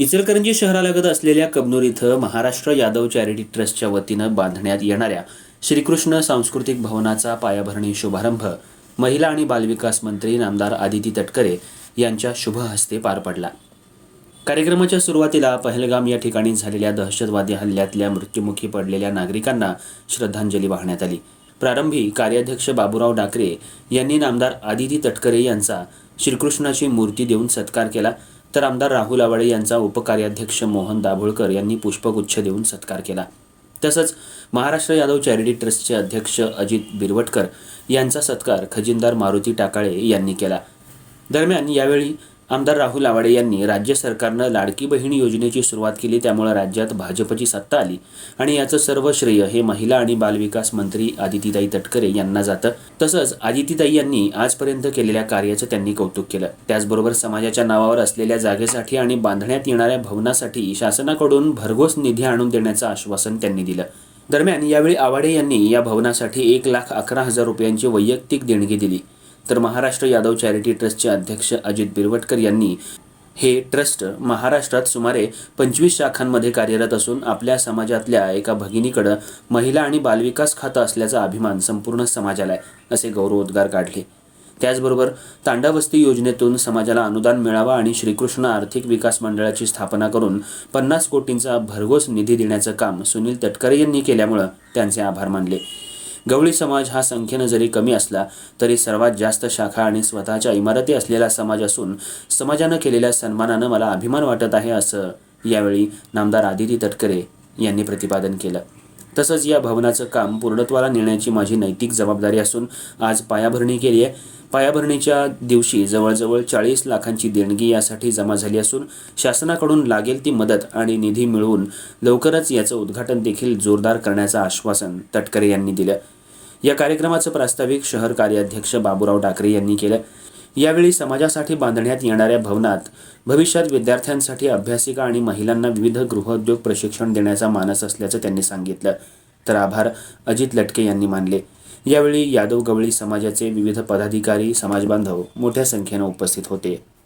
इचलकरंजी शहरालगत असलेल्या कबनूर इथं महाराष्ट्र यादव चॅरिटी ट्रस्टच्या वतीनं बांधण्यात येणाऱ्या श्रीकृष्ण सांस्कृतिक भवनाचा पायाभरणी शुभारंभ महिला आणि बालविकास मंत्री नामदार आदिती तटकरे यांच्या शुभ हस्ते पार पडला. कार्यक्रमाच्या सुरुवातीला पहलगाम या ठिकाणी झालेल्या दहशतवादी हल्ल्यातल्या मृत्युमुखी पडलेल्या नागरिकांना श्रद्धांजली वाहण्यात आली. प्रारंभी कार्याध्यक्ष बाबूराव डाकरे यांनी नामदार आदिती तटकरे यांचा श्रीकृष्णाची मूर्ती देऊन सत्कार केला. तर आमदार राहुल आवाळे यांचा उपकार्याध्यक्ष मोहन दाभोळकर यांनी पुष्पगुच्छ देऊन सत्कार केला. तसंच महाराष्ट्र यादव चॅरिटी ट्रस्टचे अध्यक्ष अजित बिरवटकर यांचा सत्कार खजिनदार मारुती टाकाळे यांनी केला. दरम्यान यावेळी आमदार राहुल आवाडे यांनी राज्य सरकारनं लाडकी बहीण योजनेची सुरुवात केली त्यामुळे राज्यात भाजपची सत्ता आली. आणि याचं सर्व श्रेय हे महिला आणि बालविकास मंत्री आदितीताई तटकरे यांना जातं. तसंच आदितीताई यांनी आजपर्यंत केलेल्या कार्याचं त्यांनी कौतुक केलं. त्याचबरोबर समाजाच्या नावावर असलेल्या जागेसाठी आणि बांधण्यात येणाऱ्या भवनासाठी शासनाकडून भरघोस निधी आणून देण्याचं आश्वासन त्यांनी दिलं. दरम्यान यावेळी आवाडे यांनी या भवनासाठी एक लाख अकरा हजार रुपयांची वैयक्तिक देणगी दिली. तर महाराष्ट्र यादव चॅरिटी ट्रस्टचे अध्यक्ष अजित बिरवटकर यांनी हे ट्रस्ट महाराष्ट्रात सुमारे पंचवीस शाखांमध्ये कार्यरत असून आपल्या समाजातल्या एका भगिनीकडं महिला आणि बालविकास खातं असल्याचा अभिमान संपूर्ण समाजाला आहे असे गौरवोद्गार काढले. त्याचबरोबर तांडावस्ती योजनेतून समाजाला अनुदान मिळावा आणि श्रीकृष्ण आर्थिक विकास मंडळाची स्थापना करून पन्नास कोटींचा भरघोस निधी देण्याचं काम सुनील तटकरे यांनी केल्यामुळं त्यांचे आभार मानले. गवळी समाज हा संख्येनं जरी कमी असला तरी सर्वात जास्त शाखा आणि स्वतःच्या इमारती असलेला समाज असून समाजानं केलेल्या सन्मानानं मला अभिमान वाटत आहे असं यावेळी नामदार आदिती तटकरे यांनी प्रतिपादन केलं. तसंच या भवनाचं काम पूर्णत्वाला नेण्याची माझी नैतिक जबाबदारी असून आज पायाभरणी केली आहे. पायाभरणीच्या दिवशी जवळजवळ चाळीस लाखांची देणगी यासाठी जमा झाली असून शासनाकडून लागेल ती मदत आणि निधी मिळवून लवकरच याचं उद्घाटन देखील जोरदार करण्याचं आश्वासन तटकरे यांनी दिलं. या कार्यक्रमाचं प्रास्ताविक शहर कार्याध्यक्ष बाबूराव डाकरे यांनी केलं. यावेळी समाजासाठी बांधण्यात येणाऱ्या भवनात भविष्यात विद्यार्थ्यांसाठी अभ्यासिका आणि महिलांना विविध गृहोद्योग प्रशिक्षण देण्याचा मानस असल्याचं त्यांनी सांगितलं. तर आभार अजित लटके यांनी मानले. यावेळी यादव गवळी समाजाचे विविध पदाधिकारी समाजबांधव मोठ्या संख्येनं उपस्थित होते.